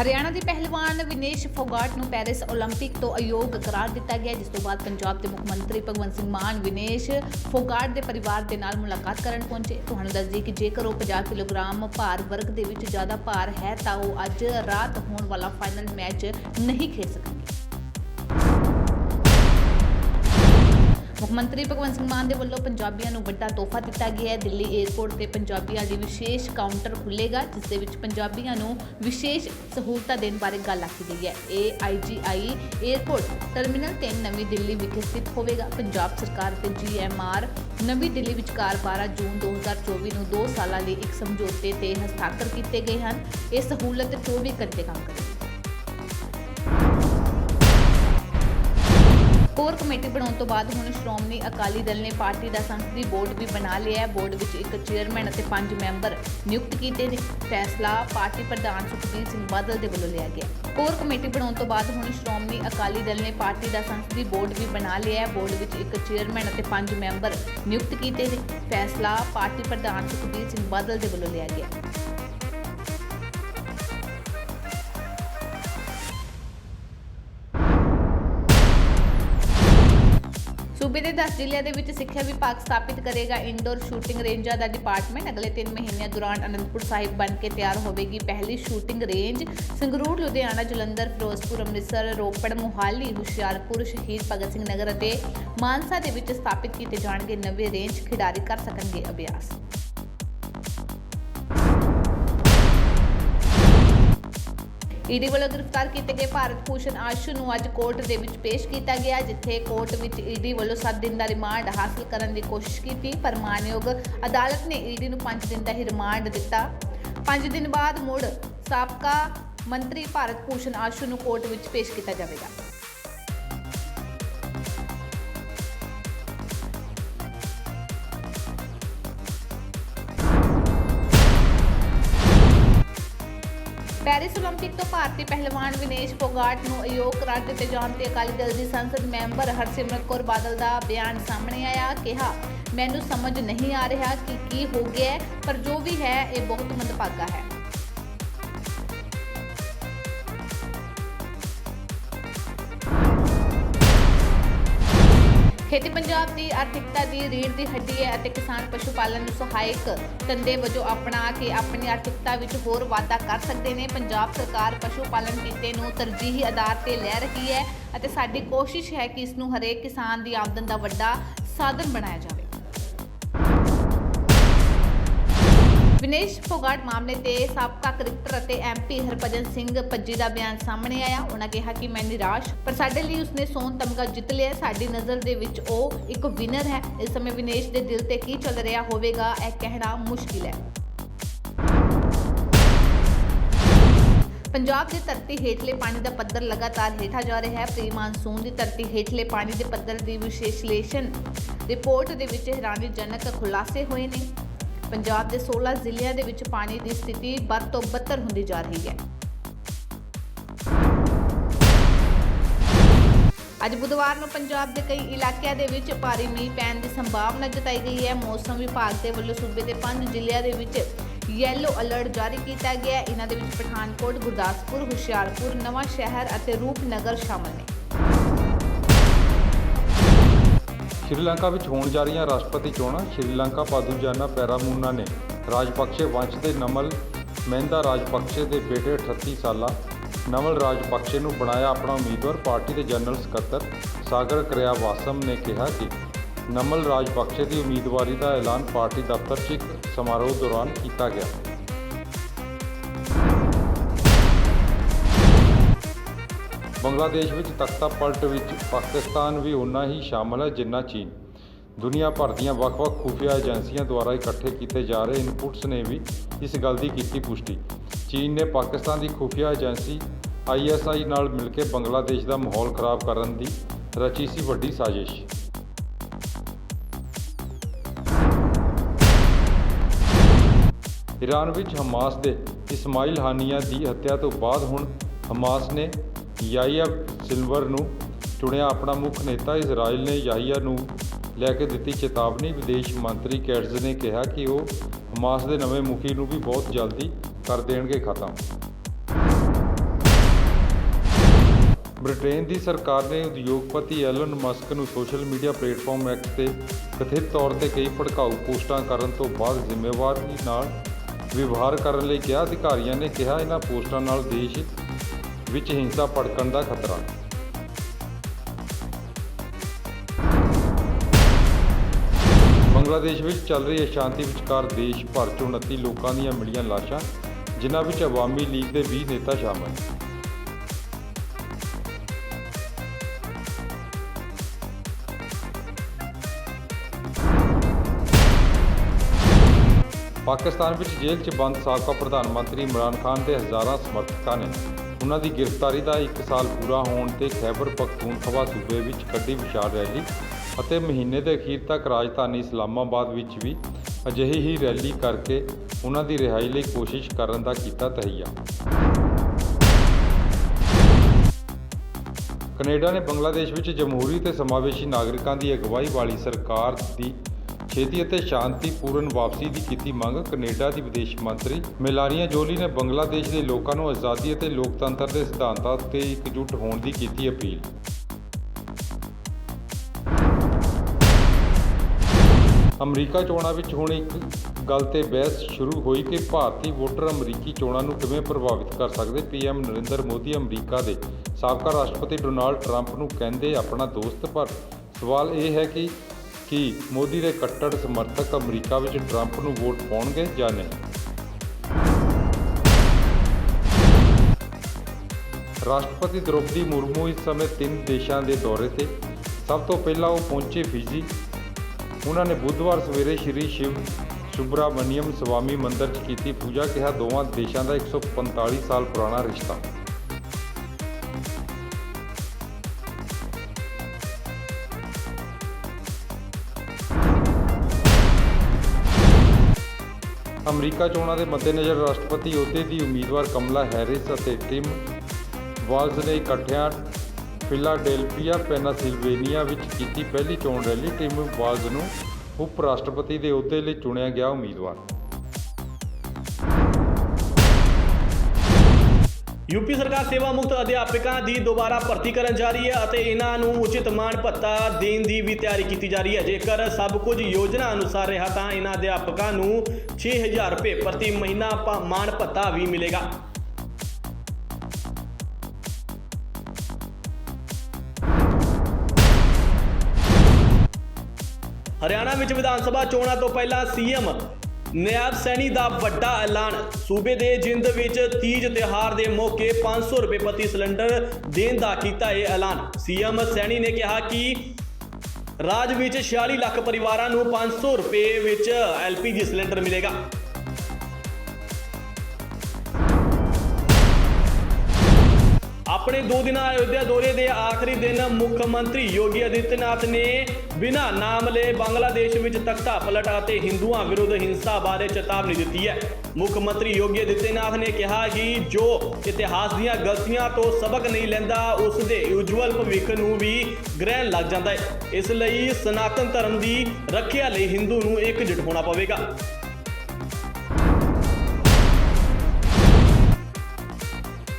ਹਰਿਆਣਾ ਦੇ ਪਹਿਲਵਾਨ ਵਿਨੇਸ਼ ਫੋਗਾਟ ਨੂੰ ਪੈਰਿਸ 올림픽 ਤੋਂ ਅਯੋਗ ਕਰਾਰ ਦਿੱਤਾ ਗਿਆ ਜਿਸ ਤੋਂ ਬਾਅਦ ਪੰਜਾਬ ਦੇ ਮੁੱਖ ਮੰਤਰੀ ਭਗਵੰਤ ਸਿੰਘ ਮਾਨ ਵਿਨੇਸ਼ ਫੋਗਾਟ ਦੇ ਪਰਿਵਾਰ ਦੇ ਨਾਲ ਮੁਲਾਕਾਤ ਕਰਨ ਪਹੁੰਚੇ ਤੁਹਾਨੂੰ ਦੱਸ ਦਈਏ ਕਿ ਜੇਕਰ ਉਹ 50 ਕਿਲੋਗ੍ਰਾਮ ਭਾਰ ਵਰਗ ਦੇ ਵਿੱਚ ਜ਼ਿਆਦਾ ਭਾਰ ਹੈ ਤਾਂ ਉਹ ਅੱਜ ਰਾਤ ਹੋਣ ਵਾਲਾ ਫਾਈਨਲ ਮੈਚ ਨਹੀਂ ਖੇਡ ਸਕਣਗੇ ਮੁੱਖ ਮੰਤਰੀ ਭਗਵੰਤ ਸਿੰਘ ਮਾਨ ਦੇ ਵੱਲੋਂ ਪੰਜਾਬੀਆਂ ਨੂੰ ਵੱਡਾ ਤੋਹਫਾ ਦਿੱਤਾ ਗਿਆ ਹੈ। ਦਿੱਲੀ 에ਅਰਪੋਰਟ ਤੇ ਪੰਜਾਬੀਆਂ ਲਈ ਵਿਸ਼ੇਸ਼ ਕਾਊਂਟਰ ਖੁੱਲੇਗਾ ਜਿਸ ਦੇ ਵਿੱਚ ਪੰਜਾਬੀਆਂ ਨੂੰ ਵਿਸ਼ੇਸ਼ ਸਹੂਲਤਾਂ ਦੇਣ ਬਾਰੇ ਗੱਲ ਆਖੀ ਗਈ ਹੈ। ਇਹ ਆਈਜੀਆਈ 에ਅਰਪੋਰਟ ਟਰਮੀਨਲ 3 ਨਵੀਂ ਦਿੱਲੀ ਵਿਖੇ ਸਥਿਤ ਹੋਵੇਗਾ। ਪੰਜਾਬ ਸਰਕਾਰ ਤੇ ਜੀਐਮਆਰ ਨਵੀਂ ਦਿੱਲੀ ਵਿਚਕਾਰ 12 ਜੂਨ 2024 ਨੂੰ 2 ਸਾਲਾਂ ਲਈ ਇੱਕ ਸਮਝੌਤੇ ਤੇ ਹਸਤਾਖਰ ਕੀਤੇ ਗਏ ਹਨ। ਇਹ ਸਹੂਲਤ 24 ਘੰਟੇ ਕੰਮ ਕਰੇਗੀ। ਕੋਰ ਕਮੇਟੀ ਬਣਾਉਣ ਤੋਂ ਬਾਅਦ ਹੁਣ ਸ਼੍ਰੋਮਣੀ ਅਕਾਲੀ ਦਲ ਨੇ ਪਾਰਟੀ ਦਾ ਸੰਸਦੀ ਬੋਰਡ ਵੀ ਬਣਾ ਲਿਆ ਹੈ। ਬੋਰਡ ਵਿੱਚ ਇੱਕ ਚੇਅਰਮੈਨ ਅਤੇ ਪੰਜ ਮੈਂਬਰ ਨਿਯੁਕਤ ਕੀਤੇ ਨੇ। ਫੈਸਲਾ ਪਾਰਟੀ ਪ੍ਰਧਾਨ ਸੁਖਬੀਰ ਸਿੰਘ ਬਾਦਲ ਦੇ ਵੱਲੋਂ ਲਿਆ ਗਿਆ ਕੋਰ ਕਮੇਟੀ ਬਣਾਉਣ ਤੋਂ ਬਾਅਦ ਹੁਣ ਸ਼੍ਰੋਮਣੀ ਅਕਾਲੀ ਦਲ ਨੇ ਪਾਰਟੀ ਦਾ ਸੰਸਦੀ ਬੋਰਡ ਵੀ ਬਣਾ ਲਿਆ ਹੈ। ਬੋਰਡ ਵਿੱਚ ਇੱਕ ਚੇਅਰਮੈਨ ਅਤੇ ਪੰਜ ਮੈਂਬਰ ਨਿਯੁਕਤ ਕੀਤੇ ਨੇ। ਫੈਸਲਾ ਪਾਰਟੀ ਪ੍ਰਧਾਨ ਸੁਖਬੀਰ ਸਿੰਘ ਬਾਦਲ ਦੇ ਵੱਲੋਂ ਲਿਆ ਗਿਆ ਸੂਬੇ ਦੇ 10 ਜ਼ਿਲ੍ਹਿਆਂ ਦੇ ਵਿੱਚ ਸਿੱਖਿਆ ਵਿਭਾਗ ਸਥਾਪਿਤ ਕਰੇਗਾ ਇਨਡੋਰ ਸ਼ੂਟਿੰਗ ਰੇਂਜਾਂ ਦਾ ਡਿਪਾਰਟਮੈਂਟ ਅਗਲੇ 3 ਮਹੀਨਿਆਂ ਦੌਰਾਨ ਅਨੰਦਪੁਰ ਸਾਹਿਬ ਬਣ ਕੇ ਤਿਆਰ ਹੋਵੇਗੀ ਪਹਿਲੀ ਸ਼ੂਟਿੰਗ ਰੇਂਜ ਸੰਗਰੂਰ, ਲੁਧਿਆਣਾ, ਜਲੰਧਰ, ਫਿਰੋਜ਼ਪੁਰ, ਅੰਮ੍ਰਿਤਸਰ, ਰੋਪੜ, ਮੁਹਾਲੀ, ਹੁਸ਼ਿਆਰਪੁਰ, ਸ਼ਹੀਦ ਭਗਤ ਸਿੰਘ ਨਗਰ ਅਤੇ ਮਾਨਸਾ ਦੇ ਵਿੱਚ ਸਥਾਪਿਤ ਕੀਤੇ ਜਾਣਗੇ ਨਵੇਂ ਰੇਂਜ ਖਿਡਾਰੀ ਕਰ ਸਕਣਗੇ ਅਭਿਆਸ। ਈਡੀ ਵੱਲੋਂ ਗ੍ਰਿਫਤਾਰ ਕੀਤੇ ਗਏ ਭਾਰਤ ਭੂਸ਼ਣ ਆਸ਼ੂ ਨੂੰ ਅੱਜ ਕੋਰਟ ਦੇ ਵਿੱਚ ਪੇਸ਼ ਕੀਤਾ ਗਿਆ, ਜਿੱਥੇ ਕੋਰਟ ਵਿੱਚ ਈਡੀ ਵੱਲੋਂ 7 ਦਿਨ ਦਾ ਰਿਮਾਂਡ ਹਾਸਲ ਕਰਨ ਦੀ ਕੋਸ਼ਿਸ਼ ਕੀਤੀ। ਪਰ ਮਾਨਯੋਗ ਅਦਾਲਤ ਨੇ ਈਡੀ ਨੂੰ 5 ਦਿਨ ਦਾ ਹੀ ਰਿਮਾਂਡ ਦਿੱਤਾ। 5 ਦਿਨ ਬਾਅਦ ਮੁੜ ਸਾਬਕਾ ਮੰਤਰੀ ਭਾਰਤ ਭੂਸ਼ਣ ਆਸ਼ੂ ਨੂੰ ਕੋਰਟ ਵਿੱਚ ਪੇਸ਼ ਕੀਤਾ ਜਾਵੇਗਾ। ਪੈਰਿਸ 올림픽 ਤੋਂ ਭਾਰਤੀ ਪਹਿਲਵਾਨ ਵਿਨੇਸ਼ ਫੋਗਾਟ ਨੂੰ ਅਯੋਗ ਕਰਾਰ ਦਿੱਤੇ ਜਾਣ ਤੇ ਅਕਾਲੀ ਦਲ ਦੀ ਸੰਸਦ ਮੈਂਬਰ ਹਰਸਿਮਰਤ ਕੌਰ ਬਾਦਲ ਦਾ ਬਿਆਨ ਸਾਹਮਣੇ ਆਇਆ ਕਿਹਾ ਮੈਨੂੰ ਸਮਝ ਨਹੀਂ ਆ ਰਿਹਾ ਕਿ ਕੀ ਹੋ ਗਿਆ ਹੈ, ਪਰ ਜੋ ਵੀ ਹੈ ਇਹ ਬਹੁਤ ਮੰਦਭਾਗਾ ਹੈ ਖੇਤੀ ਪੰਜਾਬ ਦੀ ਆਰਥਿਕਤਾ ਦੀ ਰੀੜ੍ਹ ਦੀ ਹੱਡੀ ਹੈ ਅਤੇ ਕਿਸਾਨ ਪਸ਼ੂ ਪਾਲਣ ਨੂੰ ਸਹਾਇਕ ਧੰਦੇ ਵਜੋਂ ਅਪਣਾ ਕੇ ਆਪਣੀ ਆਰਥਿਕਤਾ ਵਿੱਚ ਹੋਰ ਵਾਧਾ ਕਰ ਸਕਦੇ ਨੇ। ਪੰਜਾਬ ਸਰਕਾਰ ਪਸ਼ੂ ਪਾਲਣ ਕਿੱਤੇ ਨੂੰ ਤਰਜੀਹੀ ਆਧਾਰ ਤੇ ਲੈ ਰਹੀ ਹੈ ਅਤੇ ਸਾਡੀ ਕੋਸ਼ਿਸ਼ ਹੈ ਕਿ ਇਸ ਨੂੰ ਹਰੇਕ ਕਿਸਾਨ ਦੀ ਆਮਦਨ ਦਾ ਵੱਡਾ ਸਾਧਨ ਬਣਾਇਆ ਜਾਵੇ। ਵਿਨੇਸ਼ ਫੋਗਾਟ ਮਾਮਲੇ ਤੇ ਸਾਬਕਾ ਕ੍ਰਿਕਟਰ ਅਤੇ ਐਮਪੀ ਹਰਭਜਨ ਸਿੰਘ ਪੱਜੀ ਦਾ ਬਿਆਨ ਸਾਹਮਣੇ ਆਇਆ। ਉਹਨਾਂ ਕਿਹਾ ਕਿ ਮੈਂ ਨਿਰਾਸ਼, ਪਰ ਸਾਡੇ ਲਈ ਉਸਨੇ ਸੋਨ ਤਮਗਾ ਜਿੱਤ ਲਿਆ ਸਾਡੀ ਨਜ਼ਰ ਦੇ ਵਿੱਚ ਉਹ ਇੱਕ ਵਿਨਰ ਹੈ। ਇਸ ਸਮੇਂ ਵਿਨੇਸ਼ ਦੇ ਦਿਲ ਤੇ ਕੀ ਚੱਲ ਰਿਹਾ ਹੋਵੇਗਾ, ਇਹ ਕਹਿਣਾ ਮੁਸ਼ਕਿਲ ਹੈ। ਪੰਜਾਬ ਦੀ ਧਰਤੀ ਹੇਠਲੇ ਪਾਣੀ ਦਾ ਪੱਧਰ ਲਗਾਤਾਰ ਹੇਠਾਂ ਜਾ ਰਿਹਾ ਹੈ। ਪ੍ਰੀ ਮਾਨਸੂਨ ਦੀ ਧਰਤੀ ਹੇਠਲੇ ਪਾਣੀ ਦੇ ਪੱਧਰ ਦੀ ਵਿਸ਼ਲੇਸ਼ਣ ਰਿਪੋਰਟ ਦੇ ਵਿੱਚ ਹੈਰਾਨੀਜਨਕ ਖੁਲਾਸੇ ਹੋਏ ਨੇ। ਪੰਜਾਬ ਦੇ 16 ਜ਼ਿਲ੍ਹਿਆਂ ਦੇ ਵਿੱਚ ਪਾਣੀ ਦੀ ਸਥਿਤੀ ਬਦ ਤੋਂ ਬੱਤਰ ਹੁੰਦੀ ਜਾ ਰਹੀ ਹੈ। ਅੱਜ ਬੁੱਧਵਾਰ ਨੂੰ ਪੰਜਾਬ ਦੇ ਕਈ ਇਲਾਕਿਆਂ ਦੇ ਵਿੱਚ ਭਾਰੀ ਮੀਂਹ ਪੈਣ ਦੀ ਸੰਭਾਵਨਾ ਜਤਾਈ ਗਈ ਹੈ। ਮੌਸਮ ਵਿਭਾਗ ਦੇ ਵੱਲੋਂ ਸੂਬੇ ਦੇ ਪੰਜ ਜ਼ਿਲ੍ਹਿਆਂ ਦੇ ਵਿੱਚ ਯੈਲੋ ਅਲਰਟ ਜਾਰੀ ਕੀਤਾ ਗਿਆ ਹੈ। ਇਹਨਾਂ ਦੇ ਵਿੱਚ ਪਠਾਨਕੋਟ, ਗੁਰਦਾਸਪੁਰ, ਹੁਸ਼ਿਆਰਪੁਰ ਨਵਾਂ ਸ਼ਹਿਰ ਅਤੇ ਰੂਪਨਗਰ ਸ਼ਾਮਲ ਨੇ। ਸ਼੍ਰੀਲੰਕਾ ਵਿੱਚ ਹੋਣ ਜਾ ਰਹੀਆਂ ਰਾਸ਼ਟਰਪਤੀ ਚੋਣਾਂ ਸ਼੍ਰੀਲੰਕਾ ਪਾਦੂਜਾਨਾ ਪੈਰਾਮੂਨਾ ਨੇ ਰਾਜਪਕਸ਼ੇ ਵੰਸ਼ ਦੇ ਨਮਲ ਮਹਿੰਦਾ ਰਾਜਪਕਸ਼ੇ ਦੇ ਬੇਟੇ 38 ਸਾਲਾ ਨਮਲ ਰਾਜਪਕਸ਼ੇ ਨੂੰ ਬਣਾਇਆ ਆਪਣਾ ਉਮੀਦਵਾਰ, ਪਾਰਟੀ ਦੇ ਜਨਰਲ ਸਕੱਤਰ ਸਾਗਰ ਕਰਿਆਵਾਸਮ ਨੇ ਕਿਹਾ ਕਿ ਨਮਲ ਰਾਜਪਕਸ਼ੇ ਦੀ ਉਮੀਦਵਾਰੀ ਦਾ ਐਲਾਨ ਪਾਰਟੀ ਦਫ਼ਤਰ 'ਚ ਇੱਕ ਸਮਾਰੋਹ ਦੌਰਾਨ ਕੀਤਾ ਗਿਆ। ਬੰਗਲਾਦੇਸ਼ ਵਿੱਚ ਤਖਤਾ ਪਲਟ ਵਿੱਚ ਪਾਕਿਸਤਾਨ ਵੀ ਉਨਾ ਹੀ ਸ਼ਾਮਲ ਹੈ ਜਿੰਨਾ ਚੀਨ। ਦੁਨੀਆ ਭਰ ਦੀਆਂ ਵੱਖ-ਵੱਖ ਖੁਫੀਆ ਏਜੰਸੀਆਂ ਦੁਆਰਾ ਇਕੱਠੇ ਕੀਤੇ ਜਾ ਰਹੇ ਇਨਪੁਟਸ ਨੇ ਵੀ ਇਸ ਗੱਲ ਦੀ ਕੀਤੀ ਪੁਸ਼ਟੀ। ਚੀਨ ਨੇ ਪਾਕਿਸਤਾਨ ਦੀ ਖੁਫੀਆ ਏਜੰਸੀ ਆਈਐਸਆਈ ਨਾਲ ਮਿਲ ਕੇ ਬੰਗਲਾਦੇਸ਼ ਦਾ ਮਾਹੌਲ ਖਰਾਬ ਕਰਨ ਦੀ ਰਚੀ ਸੀ ਵੱਡੀ ਸਾਜ਼ਿਸ਼। ਈਰਾਨ ਵਿੱਚ ਹਮਾਸ ਦੇ ਇਸਮਾਈਲ ਹਾਨੀਆ ਦੀ ਹੱਤਿਆ ਤੋਂ ਬਾਅਦ ਹੁਣ ਹਮਾਸ ਨੇ ਯਾਹੀਆ ਸਿਲਵਰ ਨੂੰ ਚੁਣਿਆ ਆਪਣਾ ਮੁੱਖ ਨੇਤਾ ਇਜ਼ਰਾਈਲ ਨੇ ਯਾਹੀਆ ਨੂੰ ਲੈ ਕੇ ਦਿੱਤੀ ਚੇਤਾਵਨੀ। ਵਿਦੇਸ਼ ਮੰਤਰੀ ਕੈਟਜ਼ ਨੇ ਕਿਹਾ ਕਿ ਉਹ ਹਮਾਸ ਦੇ ਨਵੇਂ ਮੁਖੀ ਨੂੰ ਵੀ ਬਹੁਤ ਜਲਦੀ ਕਰ ਦੇਣਗੇ ਖਤਮ। ਬ੍ਰਿਟੇਨ ਦੀ ਸਰਕਾਰ ਨੇ ਉਦਯੋਗਪਤੀ ਐਲਨ ਮਸਕ ਨੂੰ ਸੋਸ਼ਲ ਮੀਡੀਆ ਪਲੇਟਫਾਰਮ ਐਕਟ ਤੇ ਕਥਿਤ ਤੌਰ ਤੇ ਕਈ ਭੜਕਾਊ ਪੋਸਟਾਂ ਕਰਨ ਤੋਂ ਬਾਅਦ ਜ਼ਿੰਮੇਵਾਰੀ ਨਾਲ ਵਿਵਹਾਰ ਕਰਨ ਲਈ ਕਿਹਾ। ਅਧਿਕਾਰੀਆਂ ਨੇ ਕਿਹਾ ਇਹਨਾਂ ਪੋਸਟਾਂ ਨਾਲ ਦੇਸ਼ ਵਿੱਚ ਹਿੰਸਾ ਭੜਕਣ ਦਾ ਖਤਰਾ। ਬੰਗਲਾਦੇਸ਼ ਵਿੱਚ ਚੱਲ ਰਹੀ ਅਸ਼ਾਂਤੀ ਵਿਚਕਾਰ ਦੇਸ਼ ਭਰ 'ਚ 29 ਲੋਕਾਂ ਦੀਆਂ ਮਿਲੀਆਂ ਲਾਸ਼ਾਂ, ਜਿਨ੍ਹਾਂ ਵਿੱਚ ਆਵਾਮੀ ਲੀਗ ਦੇ 20 ਨੇਤਾ ਸ਼ਾਮਲ। ਪਾਕਿਸਤਾਨ ਵਿੱਚ ਜੇਲ੍ਹ 'ਚ ਬੰਦ ਸਾਬਕਾ ਪ੍ਰਧਾਨ ਮੰਤਰੀ ਇਮਰਾਨ ਖਾਨ ਦੇ ਹਜ਼ਾਰਾਂ ਸਮਰਥਕਾਂ ਨੇ ਉਹਨਾਂ ਦੀ ਗ੍ਰਿਫਤਾਰੀ ਦਾ 1 ਸਾਲ ਪੂਰਾ ਹੋਣ ਤੇ ਖੈਬਰ ਪਖਤੂਨਖਵਾ ਸੂਬੇ ਵਿੱਚ ਕੱਢੀ ਵਿਸ਼ਾਲ ਰੈਲੀ ਅਤੇ ਮਹੀਨੇ ਦੇ ਅਖੀਰ ਤੱਕ ਰਾਜਧਾਨੀ ਇਸਲਾਮਾਬਾਦ ਵਿੱਚ ਵੀ ਅਜਿਹੀ ਹੀ ਰੈਲੀ ਕਰਕੇ ਉਹਨਾਂ ਦੀ ਰਿਹਾਈ ਲਈ ਕੋਸ਼ਿਸ਼ ਕਰਨ ਦਾ ਕੀਤਾ ਤਹਈਆ। ਕੈਨੇਡਾ ਨੇ ਬੰਗਲਾਦੇਸ਼ ਵਿੱਚ ਜਮਹੂਰੀ ਤੇ ਸਮਾਵੇਸ਼ੀ ਨਾਗਰਿਕਾਂ ਦੀ ਅਗਵਾਈ ਵਾਲੀ ਸਰਕਾਰ ਦੀ ਛੇਤੀ ਅਤੇ ਸ਼ਾਂਤੀਪੂਰਨ ਵਾਪਸੀ ਦੀ ਕੀਤੀ ਮੰਗ ਕੈਨੇਡਾ ਦੀ ਵਿਦੇਸ਼ ਮੰਤਰੀ ਮੈਲਾਨੀਆ ਜੋਲੀ ਨੇ ਬੰਗਲਾਦੇਸ਼ ਦੇ ਲੋਕਾਂ ਨੂੰ ਆਜ਼ਾਦੀ ਅਤੇ ਲੋਕਤੰਤਰ ਦੇ ਸਿਧਾਂਤਾਂ 'ਤੇ ਇਕਜੁੱਟ ਹੋਣ ਦੀ ਕੀਤੀ ਅਪੀਲ। ਅਮਰੀਕਾ ਚੋਣਾਂ ਵਿੱਚ ਹੁਣ ਇੱਕ ਗੱਲ ਤੇ ਬਹਿਸ ਸ਼ੁਰੂ ਹੋਈ ਕਿ ਭਾਰਤੀ ਵੋਟਰ ਅਮਰੀਕੀ ਚੋਣਾਂ ਨੂੰ ਕਿਵੇਂ ਪ੍ਰਭਾਵਿਤ ਕਰ ਸਕਦੇ? ਪੀਐਮ ਨਰਿੰਦਰ ਮੋਦੀ ਅਮਰੀਕਾ ਦੇ ਸਾਬਕਾ ਰਾਸ਼ਟਰਪਤੀ ਡੋਨਾਲਡ ਟਰੰਪ ਨੂੰ ਕਹਿੰਦੇ ਆਪਣਾ ਦੋਸਤ, ਪਰ ਸਵਾਲ ਇਹ ਹੈ ਕਿ ਕਿ ਮੋਦੀ ਦੇ ਕੱਟੜ ਸਮਰਥਕ ਅਮਰੀਕਾ ਵਿੱਚ ਟਰੰਪ ਨੂੰ ਵੋਟ ਪਾਉਣਗੇ ਜਾਂ ਨਹੀਂ। ਰਾਸ਼ਟਰਪਤੀ ਦ੍ਰੋਪਦੀ ਮੁਰਮੂ ਇਸ ਸਮੇਂ ਤਿੰਨ ਦੇਸ਼ਾਂ ਦੇ ਦੌਰੇ ਤੇ। ਸਭ ਤੋਂ ਪਹਿਲਾਂ ਉਹ ਪਹੁੰਚੇ ਫਿਜੀ। ਉਹਨਾਂ ਨੇ ਬੁੱਧਵਾਰ ਸਵੇਰੇ ਸ਼੍ਰੀ ਸ਼ਿਵ ਸੁਬਰਾਮਨੀਅਮ ਸਵਾਮੀ ਮੰਦਰ 'ਚ ਕੀਤੀ ਪੂਜਾ, ਕਿਹਾ ਦੋਵਾਂ ਦੇਸ਼ਾਂ ਦਾ 145 ਸਾਲ ਪੁਰਾਣਾ ਰਿਸ਼ਤਾ। ਅਮਰੀਕਾ ਚੋਣਾਂ ਦੇ ਮੱਦੇਨਜ਼ਰ ਰਾਸ਼ਟਰਪਤੀ ਅਹੁਦੇ ਦੀ ਉਮੀਦਵਾਰ ਕਮਲਾ ਹੈਰਿਸ ਅਤੇ ਟਿਮ ਵਾਲਜ਼ ਨੇ ਇਕੱਠਿਆਂ ਫਿਲਾਡੈਲਫੀਆ, ਪੈਨਾਸਿਲਵੇਨੀਆ ਵਿੱਚ ਕੀਤੀ ਪਹਿਲੀ ਚੋਣ ਰੈਲੀ। ਟਿਮ ਵਾਲਜ਼ ਨੂੰ ਉਪ ਰਾਸ਼ਟਰਪਤੀ ਦੇ ਅਹੁਦੇ ਲਈ ਚੁਣਿਆ ਗਿਆ ਉਮੀਦਵਾਰ। ਯੂਪੀ ਸਰਕਾਰ ਸੇਵਾ ਮੁਕਤ ਅਧਿਆਪਕਾਂ ਦੀ ਦੁਬਾਰਾ ਭਰਤੀ ਕਰਨ ਜਾ ਰਹੀ ਹੈ ਅਤੇ ਇਹਨਾਂ ਨੂੰ ਉਚਿਤ ਮਾਣ ਭੱਤਾ ਦੇਣ ਦੀ ਵੀ ਤਿਆਰੀ ਕੀਤੀ ਜਾ ਰਹੀ ਹੈ। ਜੇਕਰ ਸਭ ਕੁਝ ਯੋਜਨਾ ਅਨੁਸਾਰ ਰਿਹਾ ਤਾਂ ਇਹਨਾਂ ਅਧਿਆਪਕਾਂ ਨੂੰ 6000 ਰੁਪਏ ਪ੍ਰਤੀ ਮਹੀਨਾ ਮਾਣ ਭੱਤਾ ਵੀ ਮਿਲੇਗਾ। ਹਰਿਆਣਾ ਵਿੱਚ ਵਿਧਾਨ ਸਭਾ ਚੋਣਾਂ ਤੋਂ ਪਹਿਲਾਂ ਸੀਐਮ ਨਿਆਬ ਸੈਣੀ ਦਾ ਵੱਡਾ ਐਲਾਨ। ਸੂਬੇ ਦੇ ਜਿੰਦ ਵਿੱਚ ਤੀਜ ਤਿਉਹਾਰ ਦੇ ਮੌਕੇ 500 ਰੁਪਏ ਪ੍ਰਤੀ ਸਿਲੰਡਰ ਦੇਣ ਦਾ ਕੀਤਾ ਇਹ ਐਲਾਨ। ਸੀਐਮ ਸੈਣੀ ਨੇ ਕਿਹਾ ਕਿ ਰਾਜ ਵਿੱਚ 46 ਲੱਖ ਪਰਿਵਾਰਾਂ ਨੂੰ 500 ਰੁਪਏ ਵਿੱਚ ਐਲਪੀਜੀ ਸਿਲੰਡਰ ਮਿਲੇਗਾ। ਆਪਣੇ ਦੋ ਦਿਨਾਂ ਅਯੋਧਿਆ ਦੌਰੇ ਦੇ ਆਖਰੀ ਦਿਨ ਮੁੱਖ ਮੰਤਰੀ ਯੋਗੀ ਆਦਿੱਤਿਆਨਾਥ ਨੇ ਬਿਨਾਂ ਨਾਮ ਲਏ ਬੰਗਲਾਦੇਸ਼ ਵਿੱਚ ਤਖਤਾ ਪਲਟ ਅਤੇ ਹਿੰਦੂਆਂ ਵਿਰੁੱਧ ਹਿੰਸਾ ਬਾਰੇ ਚੇਤਾਵਨੀ ਦਿੱਤੀ ਹੈ। ਮੁੱਖ ਮੰਤਰੀ ਯੋਗੀ ਆਦਿੱਤਿਆਨਾਥ ਨੇ ਕਿਹਾ ਕਿ ਜੋ ਇਤਿਹਾਸ ਦੀਆਂ ਗਲਤੀਆਂ ਤੋਂ ਸਬਕ ਨਹੀਂ ਲੈਂਦਾ, ਉਸ ਦੇ ਉਜਵਲ ਭਵਿੱਖ ਨੂੰ ਵੀ ਗ੍ਰਹਿਣ ਲੱਗ ਜਾਂਦਾ ਹੈ। ਇਸ ਲਈ ਸਨਾਤਨ ਧਰਮ ਦੀ ਰੱਖਿਆ ਲਈ ਹਿੰਦੂ ਨੂੰ ਇਕਜੁੱਟ ਹੋਣਾ ਪਵੇਗਾ।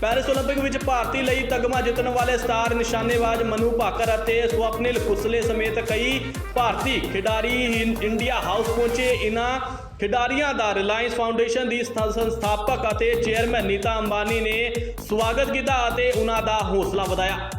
ਪੈਰਿਸ 올림픽 ਵਿੱਚ ਭਾਰਤੀ ਲਈ ਤਗਮਾ ਜਿੱਤਣ ਵਾਲੇ ਸਟਾਰ ਨਿਸ਼ਾਨੇਬਾਜ਼ ਮਨੂ ਭਾਕਰ ਅਤੇ ਸਵਪਨਿਲ ਕੁਸਲੇ ਸਮੇਤ ਕਈ ਭਾਰਤੀ ਖਿਡਾਰੀ ਇਨ- ਇੰਡੀਆ ਹਾਊਸ ਪਹੁੰਚੇ ਇਨ੍ਹਾਂ ਖਿਡਾਰੀਆਂ ਦਾ ਰਿਲਾਇੰਸ ਫਾਊਂਡੇਸ਼ਨ ਦੀ ਸਥ- ਸੰਸਥਾਪਕ ਅਤੇ ਚੇਅਰਮੈਨ ਨੀਤਾ ਅੰਬਾਨੀ ਨੇ ਸਵਾਗਤ ਕੀਤਾ ਅਤੇ ਉਹਨਾਂ ਦਾ ਹੌਸਲਾ ਵਧਾਇਆ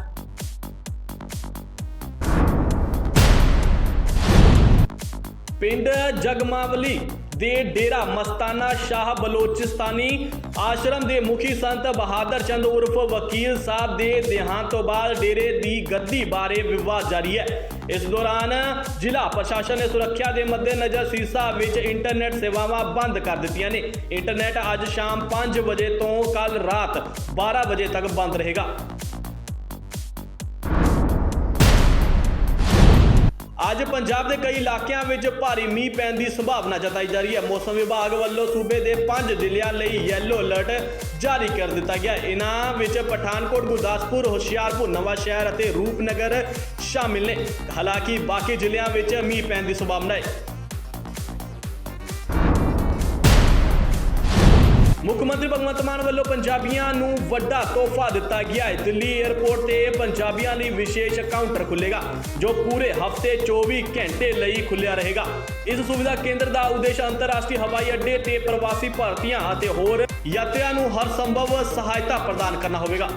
ਪਿੰਡ ਜਗਮਾਵਲੀ ਦੇ ਡੇਰਾ ਮਸਤਾਨਾ ਸ਼ਾਹ ਬਲੋਚਿਸਤਾਨੀ ਆਸ਼ਰਮ ਦੇ ਮੁਖੀ ਸੰਤ ਬਹਾਦਰ ਚੰਦ ਉਰਫ ਵਕੀਲ ਸਾਹਿਬ ਦੇ ਦੇਹਾਂਤ ਤੋਂ ਬਾਅਦ ਡੇਰੇ ਦੀ ਗੱਦੀ ਬਾਰੇ ਵਿਵਾਦ ਜਾਰੀ ਹੈ। ਇਸ ਦੌਰਾਨ ਜ਼ਿਲ੍ਹਾ ਪ੍ਰਸ਼ਾਸਨ ਨੇ ਸੁਰੱਖਿਆ ਦੇ ਮੱਦੇਨਜ਼ਰ ਸੀਸਾ ਵਿੱਚ ਇੰਟਰਨੈਟ ਸੇਵਾਵਾਂ ਬੰਦ ਕਰ ਦਿੱਤੀਆਂ ਨੇ। ਇੰਟਰਨੈਟ ਅੱਜ ਸ਼ਾਮ 5 ਵਜੇ ਤੋਂ ਕੱਲ ਰਾਤ 12 ਵਜੇ ਤੱਕ ਬੰਦ ਰਹੇਗਾ। ਅੱਜ ਪੰਜਾਬ ਦੇ ਕਈ ਇਲਾਕਿਆਂ ਵਿੱਚ ਭਾਰੀ ਮੀਂਹ ਪੈਣ ਦੀ ਸੰਭਾਵਨਾ ਜਤਾਈ ਜਾ ਰਹੀ ਹੈ। ਮੌਸਮ ਵਿਭਾਗ ਵੱਲੋਂ ਸੂਬੇ ਦੇ 5 ਜ਼ਿਲ੍ਹਿਆਂ ਲਈ ਯੈਲੋ ਅਲਰਟ ਜਾਰੀ ਕਰ ਦਿੱਤਾ ਗਿਆ। ਇਹਨਾਂ ਵਿੱਚ ਪਠਾਨਕੋਟ, ਗੁਰਦਾਸਪੁਰ, ਹੁਸ਼ਿਆਰਪੁਰ ਨਵਾਂ ਸ਼ਹਿਰ ਅਤੇ ਰੂਪਨਗਰ ਸ਼ਾਮਿਲ ਨੇ। ਹਾਲਾਂਕਿ ਬਾਕੀ ਜ਼ਿਲ੍ਹਿਆਂ ਵਿੱਚ ਮੀਂਹ ਪੈਣ ਦੀ ਸੰਭਾਵਨਾ ਹੈ। ਮੁੱਖ ਮੰਤਰੀ ਭਗਵੰਤ ਮਾਨ ਵੱਲੋਂ ਪੰਜਾਬੀਆਂ ਨੂੰ ਵੱਡਾ ਤੋਹਫਾ ਦਿੱਤਾ ਗਿਆ ਹੈ। ਦਿੱਲੀ 에ਅਰਪੋਰਟ ਤੇ ਪੰਜਾਬੀਆਂ ਲਈ ਵਿਸ਼ੇਸ਼ ਕਾਊਂਟਰ ਖੁੱਲੇਗਾ ਜੋ ਪੂਰੇ ਹਫ਼ਤੇ 24 ਘੰਟੇ ਲਈ ਖੁੱਲਿਆ ਰਹੇਗਾ। ਇਸ ਸੁਵਿਧਾ ਕੇਂਦਰ ਦਾ ਉਦੇਸ਼ ਅੰਤਰਰਾਸ਼ਟਰੀ ਹਵਾਈ ਅੱਡੇ ਤੇ ਪ੍ਰਵਾਸੀ ਭਾਰਤੀਆਂ ਅਤੇ ਹੋਰ ਯਾਤਰੀਆਂ ਨੂੰ ਹਰ ਸੰਭਵ ਸਹਾਇਤਾ ਪ੍ਰਦਾਨ ਕਰਨਾ ਹੋਵੇਗਾ।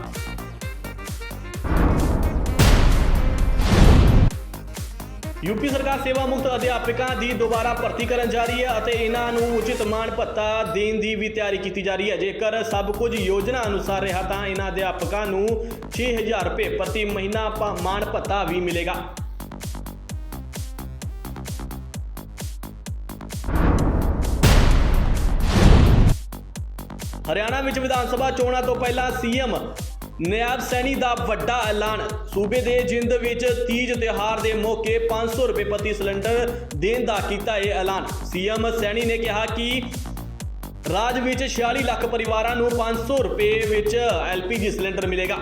ਯੂਪੀ ਸਰਕਾਰ ਸੇਵਾ ਮੁਕਤ ਅਧਿਆਪਕਾਂ ਦੀ ਦੁਬਾਰਾ ਭਰਤੀ ਕਰਨ ਜਾ ਰਹੀ ਹੈ ਅਤੇ ਇਹਨਾਂ ਨੂੰ ਉਚਿਤ ਮਾਣ ਭੱਤਾ ਦੇਣ ਦੀ ਵੀ ਤਿਆਰੀ ਕੀਤੀ ਜਾ ਰਹੀ ਹੈ। ਜੇਕਰ ਸਭ ਕੁਝ ਯੋਜਨਾ ਅਨੁਸਾਰ ਰਿਹਾ ਤਾਂ ਇਹਨਾਂ ਅਧਿਆਪਕਾਂ ਨੂੰ 6000 ਰੁਪਏ ਪ੍ਰਤੀ ਮਹੀਨਾ ਮਾਣ ਭੱਤਾ ਵੀ ਮਿਲੇਗਾ। ਹਰਿਆਣਾ ਵਿੱਚ ਵਿਧਾਨ ਸਭਾ ਚੋਣਾਂ ਤੋਂ ਪਹਿਲਾਂ ਸੀਐਮ ਨਿਆਬ ਸੈਣੀ ਦਾ ਵੱਡਾ ਐਲਾਨ। ਸੂਬੇ ਦੇ ਜਿੰਦ ਵਿੱਚ ਤੀਜ ਤਿਉਹਾਰ ਦੇ ਮੌਕੇ 500 ਰੁਪਏ ਪ੍ਰਤੀ ਸਿਲੰਡਰ ਦੇਣ ਦਾ ਕੀਤਾ ਇਹ ਐਲਾਨ। ਸੀਐਮ ਸੈਣੀ ਨੇ ਕਿਹਾ ਕਿ ਰਾਜ ਵਿੱਚ 46 ਲੱਖ ਪਰਿਵਾਰਾਂ ਨੂੰ 500 ਰੁਪਏ ਵਿੱਚ ਐਲਪੀਜੀ ਸਿਲੰਡਰ ਮਿਲੇਗਾ।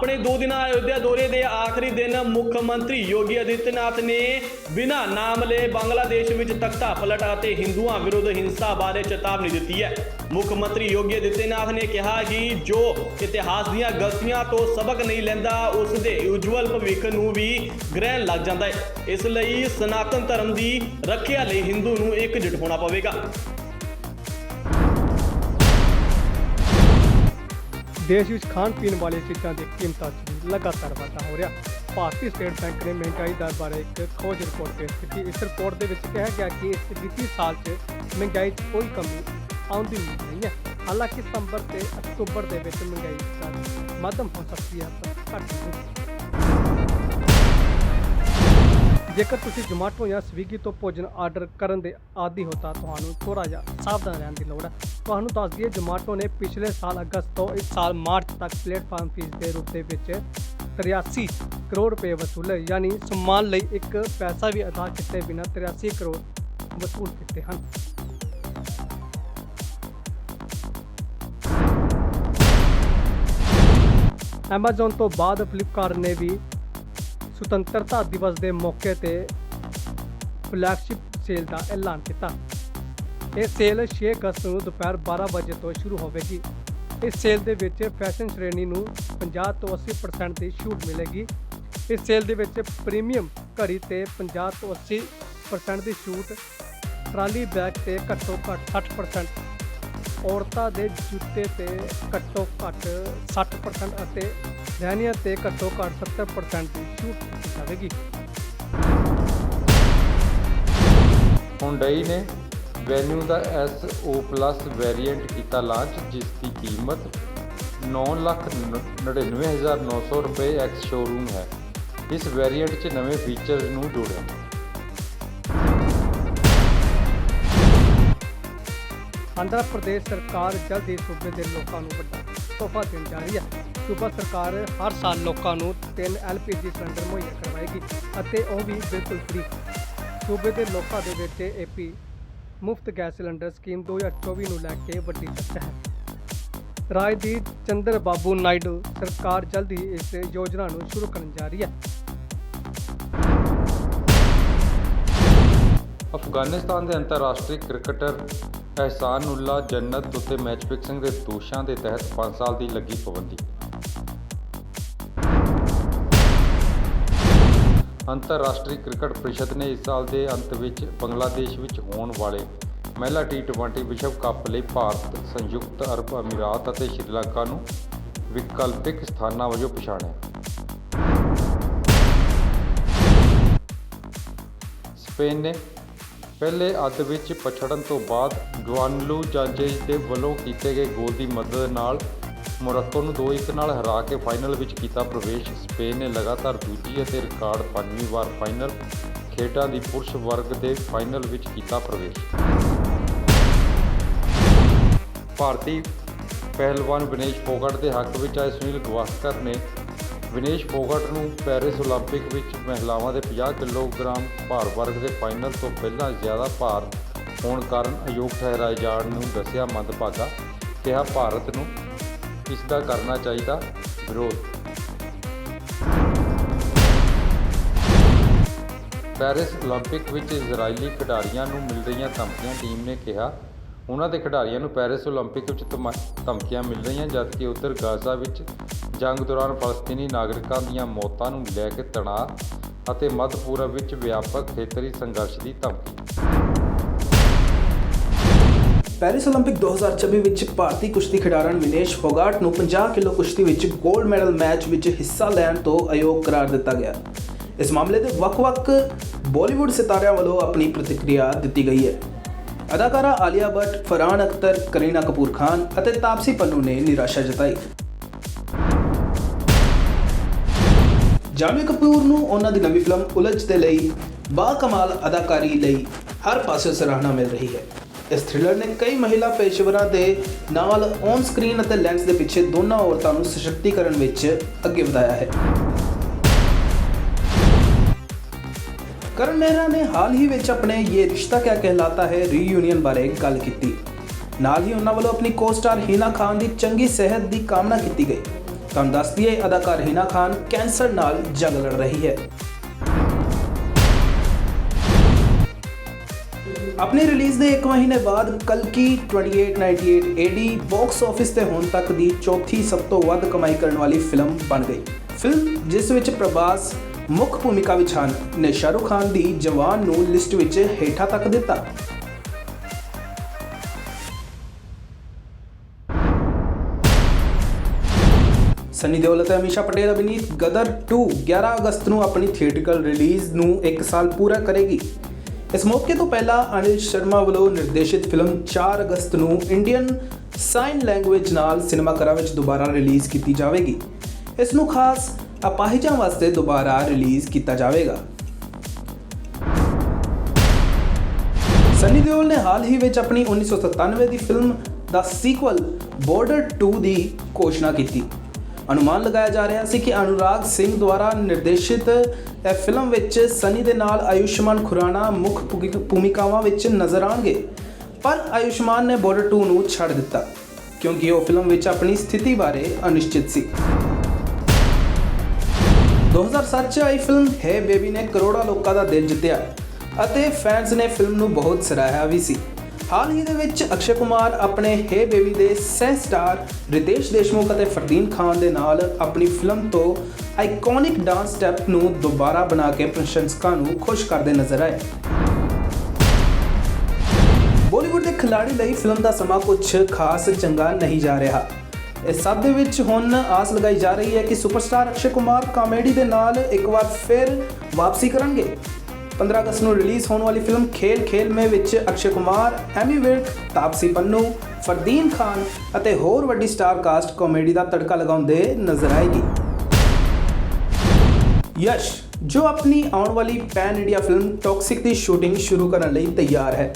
ਆਪਣੇ ਦੋ ਦਿਨਾਂ ਅਯੋਧਿਆ ਦੌਰੇ ਦੇ ਆਖਰੀ ਦਿਨ ਮੁੱਖ ਮੰਤਰੀ ਯੋਗੀ ਆਦਿੱਤਿਆਨਾਥ ਨੇ ਬਿਨਾਂ ਨਾਮ ਲਏ ਬੰਗਲਾਦੇਸ਼ ਵਿੱਚ ਤਖਤਾ, ਪਲਟ ਅਤੇ ਹਿੰਦੂਆਂ ਵਿਰੁੱਧ ਹਿੰਸਾ ਬਾਰੇ ਚੇਤਾਵਨੀ ਦਿੱਤੀ ਹੈ। ਮੁੱਖ ਮੰਤਰੀ ਯੋਗੀ ਆਦਿੱਤਿਆਨਾਥ ਨੇ ਕਿਹਾ ਕਿ ਜੋ ਇਤਿਹਾਸ ਦੀਆਂ ਗਲਤੀਆਂ ਤੋਂ ਸਬਕ ਨਹੀਂ ਲੈਂਦਾ, ਉਸ ਦੇ ਉਜਵਲ ਭਵਿੱਖ ਨੂੰ ਵੀ ਗ੍ਰਹਿਣ ਲੱਗ ਜਾਂਦਾ ਹੈ। ਇਸ ਲਈ ਸਨਾਤਨ ਧਰਮ ਦੀ ਰੱਖਿਆ ਲਈ ਹਿੰਦੂ ਨੂੰ ਇਕਜੁੱਟ ਹੋਣਾ ਪਵੇਗਾ। ਦੇਸ਼ ਵਿੱਚ ਖਾਣ ਪੀਣ ਵਾਲੀਆਂ ਚੀਜ਼ਾਂ ਦੀ ਕੀਮਤਾਂ 'ਚ ਵੀ ਲਗਾਤਾਰ ਵਾਧਾ ਹੋ ਰਿਹਾ। ਭਾਰਤੀ ਸਟੇਟ ਬੈਂਕ ਨੇ ਮਹਿੰਗਾਈ ਦਰ ਬਾਰੇ ਇੱਕ ਖੋਜ ਰਿਪੋਰਟ ਪੇਸ਼ ਕੀਤੀ। ਇਸ ਰਿਪੋਰਟ ਦੇ ਵਿੱਚ ਕਿਹਾ ਗਿਆ ਕਿ ਇਸ ਵਿੱਤੀ ਸਾਲ 'ਚ ਮਹਿੰਗਾਈ 'ਚ ਕੋਈ ਕਮੀ ਆਉਂਦੀ ਨਹੀਂ ਹੈ। ਹਾਲਾਂਕਿ ਸਤੰਬਰ ਤੇ ਅਕਤੂਬਰ ਦੇ ਵਿੱਚ ਮਹਿੰਗਾਈ ਦਰ ਮੱਧਮ ਹੋ ਸਕਦੀ ਹੈ, ਪਰ ਘੱਟ ਜੇਕਰ ਤੁਸੀਂ ਜ਼ੋਮੈਟੋ ਜਾਂ ਸਵੀਗੀ ਤੋਂ ਭੋਜਨ ਆਰਡਰ ਕਰਨ ਦੇ ਆਦੀ ਹੋ ਤਾਂ ਤੁਹਾਨੂੰ ਥੋੜਾ ਜਿਹਾ ਸਾਵਧਾਨ ਰਹਿਣ ਦੀ ਲੋੜ ਹੈ। ਤੁਹਾਨੂੰ ਦੱਸ ਦਈਏ, ਜ਼ੋਮੈਟੋ ਨੇ ਪਿਛਲੇ ਸਾਲ ਅਗਸਤ ਤੋਂ ਇਸ ਸਾਲ ਮਾਰਚ ਤੱਕ ਪਲੇਟਫਾਰਮ ਫੀਸ ਦੇ ਰੂਪ ਦੇ ਵਿੱਚ 83 ਕਰੋੜ ਰੁਪਏ ਵਸੂਲੇ, ਯਾਨੀ ਸਮਾਨ ਲਈ ਇੱਕ ਪੈਸਾ ਵੀ ਅਦਾ ਕੀਤੇ ਬਿਨਾਂ 83 ਕਰੋੜ ਵਸੂਲ ਕੀਤੇ ਹਨ। Amazon ਤੋਂ ਬਾਅਦ Flipkart ਨੇ ਵੀ ਸੁਤੰਤਰਤਾ ਦਿਵਸ ਦੇ ਮੌਕੇ ਤੇ ਫਲੈਗਸ਼ਿਪ ਸੇਲ ਦਾ ਐਲਾਨ ਕੀਤਾ। ਇਹ ਸੇਲ 6 ਅਗਸਤ ਨੂੰ ਦੁਪਹਿਰ 12 ਵਜੇ ਤੋਂ ਸ਼ੁਰੂ ਹੋਵੇਗੀ। ਇਸ ਸੇਲ ਦੇ ਵਿੱਚ ਫੈਸ਼ਨ ਸ਼੍ਰੇਣੀ ਨੂੰ 50 ਤੋਂ 80% ਦੀ ਛੂਟ ਮਿਲੇਗੀ। ਇਸ ਸੇਲ ਦੇ ਵਿੱਚ ਪ੍ਰੀਮੀਅਮ ਘੜੀ ਤੇ 50 ਤੋਂ 80% ਦੀ ਛੂਟ, ਟਰਾਲੀ ਬੈਗ ਤੇ ਘੱਟੋ ਘੱਟ 60% ਔਰਤਾਂ ਦੇ ਜੁੱਤੇ ਤੇ ਘੱਟੋ ਘੱਟ 60% ਅਤੇ ਰਹਿਣੀਆਂ ਤੇ ਘੱਟੋ ਘੱਟ 70% ਦੀ ਛੂਟ ਦਿੱਤੀ ਜਾਵੇਗੀ। ਹੁੰਡਈ ਨੇ ਵੈਨਿਊ ਦਾ SO ਪਲੱਸ ਵੇਰੀਐਂਟ ਕੀਤਾ ਲਾਂਚ ਜਿਸ ਦੀ ਕੀਮਤ 9,99,900 ਰੁਪਏ ਐਕਸ ਸ਼ੋਰੂਮ ਹੈ। ਇਸ ਵੇਰੀਐਂਟ 'ਚ ਨਵੇਂ ਫੀਚਰਸ ਨੂੰ ਜੋੜਿਆ। ਆਂਧਰਾ ਪ੍ਰਦੇਸ਼ ਸਰਕਾਰ ਜਲਦ ਹੀ ਸੂਬੇ ਦੇ ਲੋਕਾਂ ਨੂੰ ਵੱਡਾ ਤੋਹਫਾ ਦੇਣ ਜਾ ਰਹੀ ਹੈ। ਸੂਬਾ ਸਰਕਾਰ ਹਰ ਸਾਲ ਲੋਕਾਂ ਨੂੰ ਤਿੰਨ ਐਲਪੀਜੀ ਸਿਲੰਡਰ ਮੁਹੱਈਆ ਕਰਵਾਏਗੀ ਅਤੇ ਉਹ ਵੀ ਬਿਲਕੁਲ ਫ੍ਰੀ ਸੂਬੇ ਦੇ ਲੋਕਾਂ ਦੇ ਵਿੱਚ ਏਪੀ ਮੁਫਤ ਗੈਸ ਸਿਲੰਡਰ ਸਕੀਮ 2024 ਨੂੰ ਲੈ ਕੇ ਵੱਡੀ ਚਰਚਾ ਹੈ। ਰਾਜ ਦੀ ਚੰਦਰ ਬਾਬੂ ਨਾਇਡੂ ਸਰਕਾਰ ਜਲਦੀ ਇਸ ਯੋਜਨਾ ਨੂੰ ਸ਼ੁਰੂ ਕਰਨ ਜਾ ਰਹੀ ਹੈ। ਅਫਗਾਨਿਸਤਾਨ ਦੇ ਅੰਤਰਰਾਸ਼ਟਰੀ ਕ੍ਰਿਕਟਰ ਅਹਿਸਾਨੁੱਲਾ ਜੰਨਤ ਉੱਤੇ ਮੈਚ ਫਿਕਸਿੰਗ ਦੇ ਦੋਸ਼ਾਂ ਦੇ ਤਹਿਤ 5 ਸਾਲ ਦੀ ਲੱਗੀ ਪਾਬੰਦੀ। ਅੰਤਰਰਾਸ਼ਟਰੀ ਕ੍ਰਿਕਟ ਪਰਿਸ਼ਦ ਨੇ ਇਸ ਸਾਲ ਦੇ ਅੰਤ ਵਿੱਚ ਬੰਗਲਾਦੇਸ਼ ਵਿੱਚ ਹੋਣ ਵਾਲੇ ਮਹਿਲਾ ਟੀ20 ਵਿਸ਼ਵ ਕੱਪ ਲਈ ਭਾਰਤ, ਸੰਯੁਕਤ ਅਰਬ ਅਮੀਰਾਤ ਅਤੇ ਸ਼੍ਰੀਲੰਕਾ ਨੂੰ ਵਿਕਲਪਿਕ ਸਥਾਨਾਂ ਵਜੋਂ ਪਛਾਣਿਆ। ਸਪੇਨ ਨੇ ਪਹਿਲੇ ਅੱਧ ਵਿੱਚ ਪਛੜਨ ਤੋਂ ਬਾਅਦ ਜਵਾਨਲੂ ਜਾਂਚੇਜ ਦੇ ਵੱਲੋਂ ਕੀਤੇ ਗਏ ਗੋਲ ਦੀ ਮਦਦ ਨਾਲ ਮੋਰੱਕੋ ਨੂੰ 2-1 ਨਾਲ ਹਰਾ ਕੇ ਫਾਈਨਲ ਵਿੱਚ ਕੀਤਾ ਪ੍ਰਵੇਸ਼ ਸਪੇਨ ਨੇ ਲਗਾਤਾਰ ਦੂਜੀ ਅਤੇ ਰਿਕਾਰਡ ਪੰਜਵੀਂ ਵਾਰ ਫਾਈਨਲ ਖੇਡਾਂ ਦੀ ਪੁਰਸ਼ ਵਰਗ ਦੇ ਫਾਈਨਲ ਵਿੱਚ ਕੀਤਾ ਪ੍ਰਵੇਸ਼ ਭਾਰਤੀ ਪਹਿਲਵਾਨ ਵਿਨੇਸ਼ ਫੋਗਟ ਦੇ ਹੱਕ ਵਿੱਚ ਆਏ ਸੁਨੀਲ ਗਵਾਸਕਰ ਨੇ ਵਿਨੇਸ਼ ਫੋਗਟ ਨੂੰ ਪੈਰਿਸ 올림픽 ਵਿੱਚ ਮਹਿਲਾਵਾਂ ਦੇ 50 ਕਿਲੋਗ੍ਰਾਮ ਭਾਰ ਵਰਗ ਦੇ ਫਾਈਨਲ ਤੋਂ ਪਹਿਲਾਂ ਜ਼ਿਆਦਾ ਭਾਰ ਹੋਣ ਕਾਰਨ ਅਯੋਗ ਠਹਿਰਾਏ ਜਾਣ ਨੂੰ ਦੱਸਿਆ ਮੰਦਭਾਗਾ ਕਿਹਾ ਭਾਰਤ ਨੂੰ ਇਸ ਦਾ ਕਰਨਾ ਚਾਹੀਦਾ ਵਿਰੋਧ ਪੈਰਿਸ 올림픽 ਵਿੱਚ ਇਜ਼ਰਾਈਲੀ ਖਿਡਾਰੀਆਂ ਨੂੰ ਮਿਲ ਰਹੀਆਂ ਧਮਕੀਆਂ ਟੀਮ ਨੇ ਕਿਹਾ ਉਹਨਾਂ ਦੇ ਖਿਡਾਰੀਆਂ ਨੂੰ ਪੈਰਿਸ 올림픽 ਵਿੱਚ ਧਮਾ- ਧਮਕੀਆਂ ਮਿਲ ਰਹੀਆਂ ਜਦਕਿ ਉੱਧਰ ਗਾਜ਼ਾ ਵਿੱਚ ਜੰਗ ਦੌਰਾਨ ਫਲਸਤੀਨੀ ਨਾਗਰਿਕਾਂ ਦੀਆਂ ਮੌਤਾਂ ਨੂੰ ਲੈ ਕੇ ਤਣਾਅ ਅਤੇ ਮੱਧ ਪੂਰਬ ਵਿੱਚ ਵਿਆਪਕ ਖੇਤਰੀ ਸੰਘਰਸ਼ ਦੀ ਧਮਕੀ ਪੈਰਿਸ 올림픽 2024 ਵਿੱਚ ਭਾਰਤੀ ਕੁਸ਼ਤੀ ਖਿਡਾਰਨ ਵਿਨੇਸ਼ ਫੋਗਾਟ ਨੂੰ 50 ਕਿਲੋ ਕੁਸ਼ਤੀ ਵਿੱਚ 골ਡ ਮੈਡਲ ਮੈਚ ਵਿੱਚ ਹਿੱਸਾ ਲੈਣ ਤੋਂ ਅਯੋਗ ਕਰਾਰ ਦਿੱਤਾ ਗਿਆ ਇਸ ਮਾਮਲੇ ਦੇ ਵੱਖ-ਵੱਖ ਬਾਲੀਵੁੱਡ ਸਿਤਾਰਿਆਂ ਵੱਲੋਂ ਆਪਣੀ ਪ੍ਰਤੀਕਿਰਿਆ ਦਿੱਤੀ ਗਈ ਹੈ ਅਦਾਕਾਰਾ ਆਲੀਆ ਭੱਟ, ਫਰਾਨ ਅਖਤਰ, ਕਰੀਨਾ ਕਪੂਰ ਖਾਨ ਅਤੇ ਤਾਪਸੀ ਪੰਨੂ ਨੇ ਨਿਰਾਸ਼ਾ ਜਤਾਈ। ਜਾਨਵੀ ਕਪੂਰ ਨੂੰ ਉਹਨਾਂ ਦੀ ਨਵੀਂ ਫਿਲਮ ਉਲਝ ਦੇ ਲਈ ਬਾ ਕਮਾਲ ਅਦਾਕਾਰੀ ਲਈ ਹਰ ਪਾਸੇ ਸਰਾਹਨਾ ਮਿਲ ਰਹੀ ਹੈ। ਇਸ ਥ੍ਰਿਲਰ ਨੇ ਕਈ ਮਹਿਲਾ ਪੇਸ਼ੇਵਰਾਂ ਦੇ ਨਾਲ ਔਨ ਸਕਰੀਨ ਅਤੇ ਲੈਂਸ ਦੇ ਪਿੱਛੇ ਦੋਨਾਂ ਔਰਤਾਂ ਨੂੰ ਸਸ਼ਕਤੀਕਰਨ ਵਿੱਚ ਅੱਗੇ ਵਧਾਇਆ ਹੈ। ਕਰਨ ਮਹਿਰਾ ਨੇ ਹਾਲ ਹੀ ਵਿੱਚ ਆਪਣੇ ਇਹ ਰਿਸ਼ਤਾ ਕਿਆ ਕਹਿਲਾਤਾ ਹੈ ਰੀਯੂਨੀਅਨ ਬਾਰੇ ਗੱਲ ਕੀਤੀ। ਨਾਲ ਹੀ ਉਹਨਾਂ ਵੱਲੋਂ ਆਪਣੀ ਕੋ-ਸਟਾਰ ਹੀਨਾ ਖਾਨ ਦੀ ਚੰਗੀ ਸਿਹਤ ਦੀ ਕਾਮਨਾ ਕੀਤੀ ਗਈ। ਤੁਹਾਨੂੰ ਦੱਸ ਦਈਏ, ਅਦਾਕਾਰ ਹੀਨਾ ਖਾਨ ਕੈਂਸਰ ਨਾਲ ਜੰਗ ਲੜ ਰਹੀ ਹੈ। ਆਪਣੀ ਰਿਲੀਜ਼ ਦੇ 1 ਮਹੀਨੇ ਬਾਅਦ ਕਲਕੀ 2898 AD ਬਾਕਸ ਆਫਿਸ ਤੇ ਹੁਣ ਤੱਕ ਦੀ ਚੌਥੀ ਸਭ ਤੋਂ ਵੱਧ ਕਮਾਈ ਕਰਨ ਵਾਲੀ ਫਿਲਮ ਬਣ ਗਈ। ਫਿਲਮ ਜਿਸ ਵਿੱਚ ਪ੍ਰਭਾਸ ਮੁੱਖ ਭੂਮਿਕਾ ਵਿੱਚ ਹਨ, ਨੇ ਸ਼ਾਹਰੁਖ ਖਾਨ ਦੀ ਜਵਾਨ ਨੂੰ ਲਿਸਟ ਵਿੱਚ ਹੇਠਾਂ ਤੱਕ ਦਿੱਤਾ। ਸਨੀ ਦਿਓਲ ਅਤੇ ਅਮੀਸ਼ਾ ਪਟੇਲ ਅਭਿਨੀਤ ਗਦਰ 2 11 ਅਗਸਤ ਨੂੰ ਆਪਣੀ ਥੀਏਟਰਕਲ ਰਿਲੀਜ਼ ਨੂੰ 1 ਸਾਲ ਪੂਰਾ ਕਰੇਗੀ। ਇਸ ਮੌਕੇ ਤੋਂ ਪਹਿਲਾਂ ਅਨਿਲ ਸ਼ਰਮਾ ਵੱਲੋਂ ਨਿਰਦੇਸ਼ਿਤ ਫਿਲਮ 4 ਅਗਸਤ ਨੂੰ ਇੰਡੀਅਨ ਸਾਈਨ ਲੈਂਗੁਏਜ ਨਾਲ ਸਿਨੇਮਾ ਘਰਾਂ ਵਿੱਚ ਦੁਬਾਰਾ ਰਿਲੀਜ਼ ਕੀਤੀ ਜਾਵੇਗੀ। ਇਸ ਨੂੰ ਖਾਸ ਅਪਾਹਿਜਾਂ ਵਾਸਤੇ ਦੁਬਾਰਾ ਰਿਲੀਜ਼ ਕੀਤਾ ਜਾਵੇਗਾ। ਸਨੀ ਦਿਓਲ ਨੇ ਹਾਲ ਹੀ ਵਿੱਚ ਆਪਣੀ 1997 ਦੀ ਫਿਲਮ ਦਾ ਸੀਕਵਲ ਬਾਰਡਰ 2 ਦੀ ਘੋਸ਼ਣਾ ਕੀਤੀ। ਅਨੁਮਾਨ ਲਗਾਇਆ ਜਾ ਰਿਹਾ ਸੀ ਕਿ ਅਨੁਰਾਗ ਸਿੰਘ ਦੁਆਰਾ ਨਿਰਦੇਸ਼ਿਤ ਇਹ ਫਿਲਮ ਵਿੱਚ ਸਨੀ ਦੇ ਨਾਲ ਆਯੁਸ਼ਮਾਨ ਖੁਰਾਨਾ ਮੁੱਖ ਭੂਮਿ- ਭੂਮਿਕਾਵਾਂ ਵਿੱਚ ਨਜ਼ਰ ਆਉਣਗੇ। ਪਰ ਆਯੁਸ਼ਮਾਨ ਨੇ ਬਾਰਡਰ 2 ਨੂੰ ਛੱਡ ਦਿੱਤਾ, ਕਿਉਂਕਿ ਉਹ ਫਿਲਮ ਵਿੱਚ ਆਪਣੀ ਸਥਿਤੀ ਬਾਰੇ ਅਨਿਸ਼ਚਿਤ ਸੀ। 2007 ਚ ਆਈ ਫਿਲਮ ਹੈ ਬੇਬੀ ਨੇ ਕਰੋੜਾਂ ਲੋਕਾਂ ਦਾ ਦਿਲ ਜਿੱਤਿਆ ਅਤੇ ਫੈਨਸ ਨੇ ਫਿਲਮ ਨੂੰ ਬਹੁਤ ਸਰਾਹਿਆ ਵੀ ਸੀ। ਹਾਲ ਹੀ ਦੇ ਵਿੱਚ ਅਕਸ਼ੇ ਕੁਮਾਰ ਆਪਣੇ ਹੈ ਬੇਬੀ ਦੇ ਸਹਿ ਸਟਾਰ ਰਿਤੇਸ਼ ਦੇਸ਼ਮੁਖ ਅਤੇ ਫਰਦੀਨ ਖਾਨ ਦੇ ਨਾਲ ਆਪਣੀ ਫਿਲਮ ਤੋਂ ਆਈਕੋਨਿਕ ਡਾਂਸ ਸਟੈਪ ਨੂੰ ਦੁਬਾਰਾ ਬਣਾ ਕੇ ਪ੍ਰਸ਼ੰਸਕਾਂ ਨੂੰ ਖੁਸ਼ ਕਰਦੇ ਨਜ਼ਰ ਆਏ। ਬਾਲੀਵੁੱਡ ਦੇ ਖਿਲਾੜੀ ਲਈ ਫਿਲਮ ਦਾ ਸਮਾਂ ਕੁਝ ਖਾਸ ਚੰਗਾ ਨਹੀਂ ਜਾ ਰਿਹਾ। ਇਸ ਸਭ ਦੇ ਵਿੱਚ ਹੁਣ ਆਸ ਲਗਾਈ ਜਾ ਰਹੀ ਹੈ ਕਿ ਸੁਪਰਸਟਾਰ ਅਕਸ਼ੇ ਕੁਮਾਰ ਕਾਮੇਡੀ ਦੇ ਨਾਲ ਇੱਕ ਵਾਰ ਫਿਰ ਵਾਪਸੀ ਕਰਨਗੇ। 15 ਅਗਸਤ ਨੂੰ ਰਿਲੀਜ਼ ਹੋਣ ਵਾਲੀ ਫਿਲਮ ਖੇਲ ਖੇਲ ਮੇ ਵਿੱਚ ਅਕਸ਼ੇ ਕੁਮਾਰ, ਐਮੀ ਵਿਰਕ, ਤਾਪਸੀ ਪੰਨੂ, ਫਰਦੀਨ ਖਾਨ ਅਤੇ ਹੋਰ ਵੱਡੀ ਸਟਾਰ ਕਾਸਟ ਕਾਮੇਡੀ ਦਾ ਤੜਕਾ ਲਗਾਉਂਦੇ ਨਜ਼ਰ ਆਏਗੀ। ਯਸ਼, ਜੋ ਆਪਣੀ ਆਉਣ ਵਾਲੀ ਪੈਨ ਇੰਡੀਆ ਫਿਲਮ ਟੌਕਸਿਕ ਦੀ ਸ਼ੂਟਿੰਗ ਸ਼ੁਰੂ ਕਰਨ ਲਈ ਤਿਆਰ ਹੈ।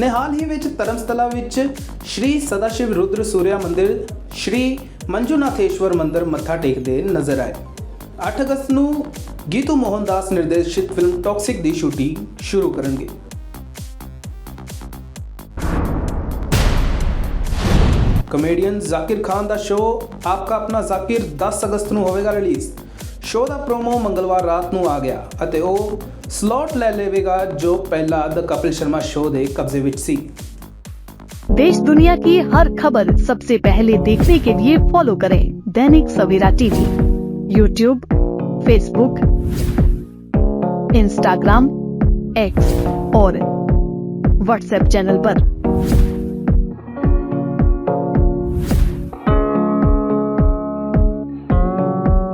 ਨੇ ਹਾਲ ਹੀ ਵਿੱਚ ਧਰਮਸਤਲਾ ਵਿੱਚ ਸ਼੍ਰੀ ਸਦਾਸ਼ਿਵ ਰੁਦਰ ਸੂਰਿਆ ਮੰਦਿਰ, ਸ਼੍ਰੀ ਮੰਜੂਨਾਥੇਸ਼ਵਰ ਮੰਦਿਰ ਮੱਥਾ ਟੇਕਦੇ ਨਜ਼ਰ ਆਏ। 8 ਅਗਸਤ ਨੂੰ ਗੀਤੂ ਮੋਹਨ ਦਾਸ ਨਿਰਦੇਸ਼ਿਤ ਫਿਲਮ ਟੌਕਸਿਕ ਦੀ ਸ਼ੂਟਿੰਗ ਸ਼ੁਰੂ ਕਰਨਗੇ। ਕਮੇਡੀਅਨ ਜ਼ਾਕਿਰ ਖਾਨ ਦਾ ਸ਼ੋਅ ਆਪਕਾ ਆਪਣਾ ਜ਼ਾਕਿਰ 10 ਅਗਸਤ ਨੂੰ ਹੋਵੇਗਾ ਰਿਲੀਜ਼ ਸ਼ੋਅ ਦਾ ਪ੍ਰੋਮੋ ਮੰਗਲਵਾਰ ਰਾਤ ਨੂੰ ਆ ਗਿਆ ਅਤੇ ਉਹ ਸਲੋਟ ਲੈ ਲਵੇਗਾ ਜੋ ਪਹਿਲਾਂ ਦ ਕਪਿਲ ਸ਼ਰਮਾ ਸ਼ੋਅ ਦੇ ਕਬਜ਼ੇ ਵਿੱਚ ਸੀ देश दुनिया की हर खबर सबसे पहले देखने के लिए फॉलो करें Dainik Savera TV YouTube Facebook Instagram X और व्हाट्सएप चैनल पर।